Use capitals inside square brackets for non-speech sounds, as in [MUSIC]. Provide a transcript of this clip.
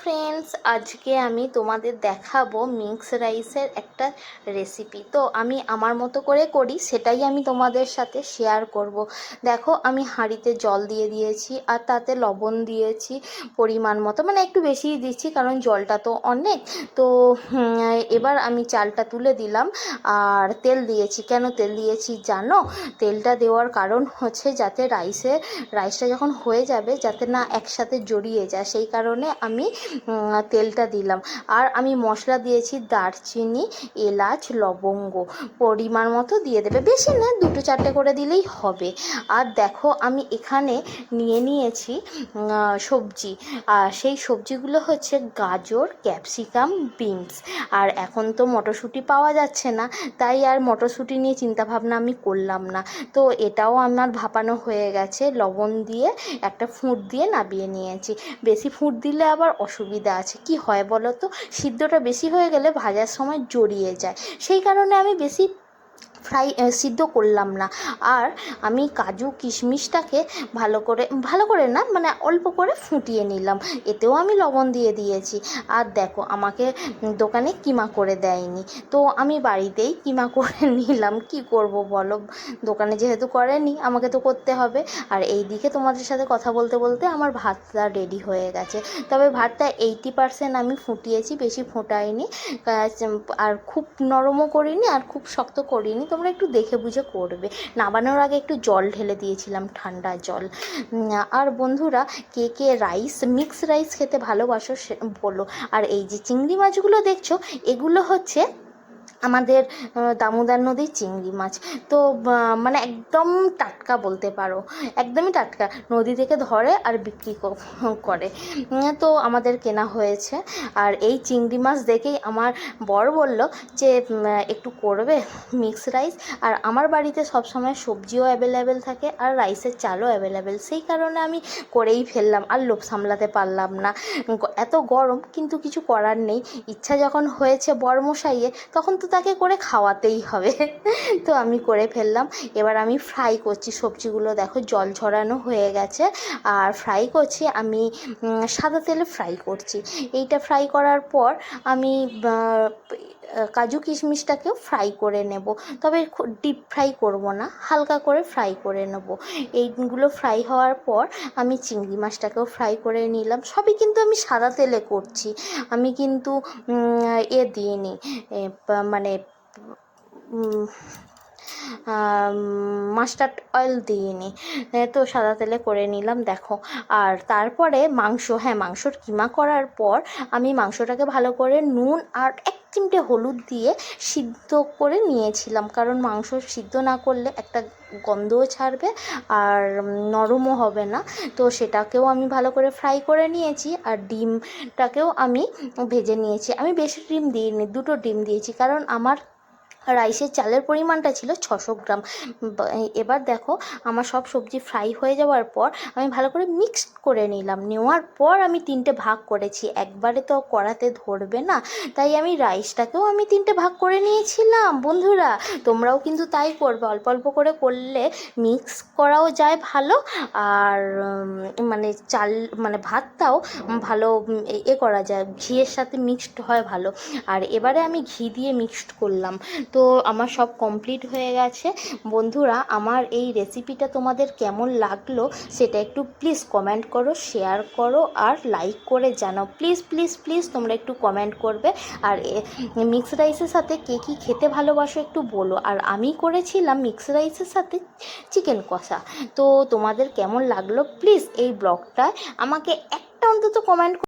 Friends আজকে আমি তোমাদের দেখাবো মিক্স রাইসের একটা রেসিপি তো আমি আমার মতো করে করি, সেটাই আমি তোমাদের সাথে শেয়ার করব। দেখো, আমি হাঁড়িতে জল দিয়ে দিয়েছি আর তাতে লবণ দিয়েছি পরিমাণ মতো। মানে একটু বেশিই দিচ্ছি, কারণ জলটা তো অনেক। তো এবার আমি চালটা তুলে দিলাম। আর তেল দিয়েছি। কেন তেল দিয়েছি জানো? তেলটা দেওয়ার কারণ হচ্ছে যাতে রাইসে রাইসটা যখন হয়ে যাবে, যাতে না একসাথে জড়িয়ে যায়। সেই কারণে আমি তেলটা দিলাম। আর আমি মশলা দিয়েছি দারচিনি, এলাচ, লবঙ্গ। পরিমাণ মতো দিয়ে দেবে। বেশি না, দুটো চারটে করে দিলেই হবে। আর দেখো, আমি এখানে নিয়ে নিয়েছি সবজি। আর সেই সবজিগুলো হচ্ছে গাজর, ক্যাপসিকাম, বিনস। আর এখন তো মটরশুঁটি পাওয়া যাচ্ছে না। তাই আর মটরশুঁটি নিয়ে চিন্তাভাবনা আমি করলাম না। তো এটাও আমার ভাপানো হয়ে গেছে। লবণ দিয়ে একটা ফুঁট দিয়ে নাবিয়ে নিয়েছি। বেশি ফুঁট দিলে আবার অসুবিধা আছে। কি হয় বলো তো? সিদ্ধটা বেশি হয়ে গেলে ভাজার সময় জড়িয়ে যায়। সেই কারণে আমি বেশি ফ্রাই সিদ্ধ করলাম না। আর আমি কাজু কিশমিশটাকে ভালো করে ভালো করে না মানে অল্প করে ফুটিয়ে নিলাম। এতেও আমি লবণ দিয়ে দিয়েছি। আর দেখো, আমাকে দোকানে কিমা করে দেয়নি। তো আমি বাড়িতেই কিমা করে [LAUGHS] নিলাম। কি করব বলো? দোকানে যেহেতু করেনি, আমাকে তো করতে হবে। আর এই দিকে তোমাদের সাথে কথা বলতে বলতে আমার ভাতটা রেডি হয়ে গেছে। তবে ভাতটা এইটি পারসেন্ট আমি ফুটিয়েছি, বেশি ফোটাইনি। আর খুব নরমও করিনি, আর খুব শক্ত করিনি। তোমরা একটু দেখে বুঝে করবে। নামানোর আগে একটু জল ঢেলে দিয়েছিলাম ঠান্ডা জল। আর বন্ধুরা, কে কে রাইস মিক্স রাইস খেতে ভালোবাসো সে, বলো। আর এই যে চিংড়ি মাছগুলো দেখছ, এগুলো হচ্ছে আমাদের দামোদর নদীর চিংড়ি মাছ। তো মানে একদম টাটকা বলতে পারো। একদমই টাটকা। নদী থেকে ধরে আর বিক্রি করে। তো আমাদের কেনা হয়েছে। আর এই চিংড়ি মাছ দেখেই আমার বর বলল যে একটু করবে মিক্স রাইস। আর আমার বাড়িতে সবসময় সবজিও অ্যাভেলেবেল থাকে আর রাইসের চালও অ্যাভেলেবেল। সেই কারণে আমি করেই ফেললাম। আর লোভ সামলাতে পারলাম না। এত গরম, কিন্তু কিছু করার নেই। ইচ্ছা যখন হয়েছে বর মশাইয়ে তখন তো তাকে করে খাওয়াতেই হবে। তো আমি করে ফেললাম। এবার আমি ফ্রাই করছি। সবজিগুলো দেখো, জল ঝরানো হয়ে গেছে। আর ফ্রাই করছি, আমি সাদা তেলে ফ্রাই করছি। এইটা ফ্রাই করার পর আমি কাজু কিশমিশটাকেও ফ্রাই করে নেব। তবে ডিপ ফ্রাই করব না হালকা করে ফ্রাই করে নেব। এইগুলো ফ্রাই হওয়ার পর আমি চিংড়ি মাছটাকেও ফ্রাই করে নিলাম। সবই কিন্তু আমি সাদা তেলে করছি। আমি কিন্তু এ দিইনি। মানে মাস্টার্ড অয়েল দিইনি। এ, তো সাদা তেলে করে নিলাম দেখো। আর তারপরে মাংস হ্যাঁ মাংসর কিমা করার পর আমি মাংসটাকে ভালো করে নুন আর এক চিমটে হলুদ দিয়ে সিদ্ধ করে নিয়েছিলাম। কারণ মাংস সিদ্ধ না করলে একটা গন্ধও ছাড়বে আর নরমও হবে না। তো সেটাকেও আমি ভালো করে ফ্রাই করে নিয়েছি আর ডিমটাকেও আমি ভেজে নিয়েছি। আমি বেশি ডিম দিইনি, দুটো ডিম দিয়েছি। কারণ আমার রাইসের চালের পরিমাণটা ছিল ছশো গ্রাম। এবার দেখো আমার সব সবজি ফ্রাই হয়ে যাওয়ার পর আমি ভালো করে মিক্সড করে নিলাম। নেওয়ার পর আমি তিনটে ভাগ করেছি। একবারে তো কড়াতে ধরবে না, তাই আমি রাইসটাকেও আমি তিনটে ভাগ করে নিয়েছিলাম। বন্ধুরা, তোমরাও কিন্তু তাই করবে। অল্প অল্প করে করলে মিক্স করাও যায় ভালো। আর মানে চাল মানে ভাতটাও ভালো এ করা যায়। ঘিয়ের সাথে মিক্সড হয় ভালো। আর এবারে আমি ঘি দিয়ে মিক্সড করলাম। তো আমার সব কমপ্লিট হয়ে গেছে। বন্ধুরা, আমার এই রেসিপিটা তোমাদের কেমন লাগল সেটা একটু প্লিজ কমেন্ট করো শেয়ার করো আর লাইক করে জানাও। প্লিজ প্লিজ প্লিজ তোমরা একটু কমেন্ট করবে। আর মিক্স রাইসের সাথে কে কী খেতে ভালোবাসো একটু বলো। আর আমি করেছিলাম মিক্স রাইসের সাথে চিকেন কষা। তো তোমাদের কেমন লাগল প্লিজ এই ব্লগটায় আমাকে একটা অন্তত কমেন্ট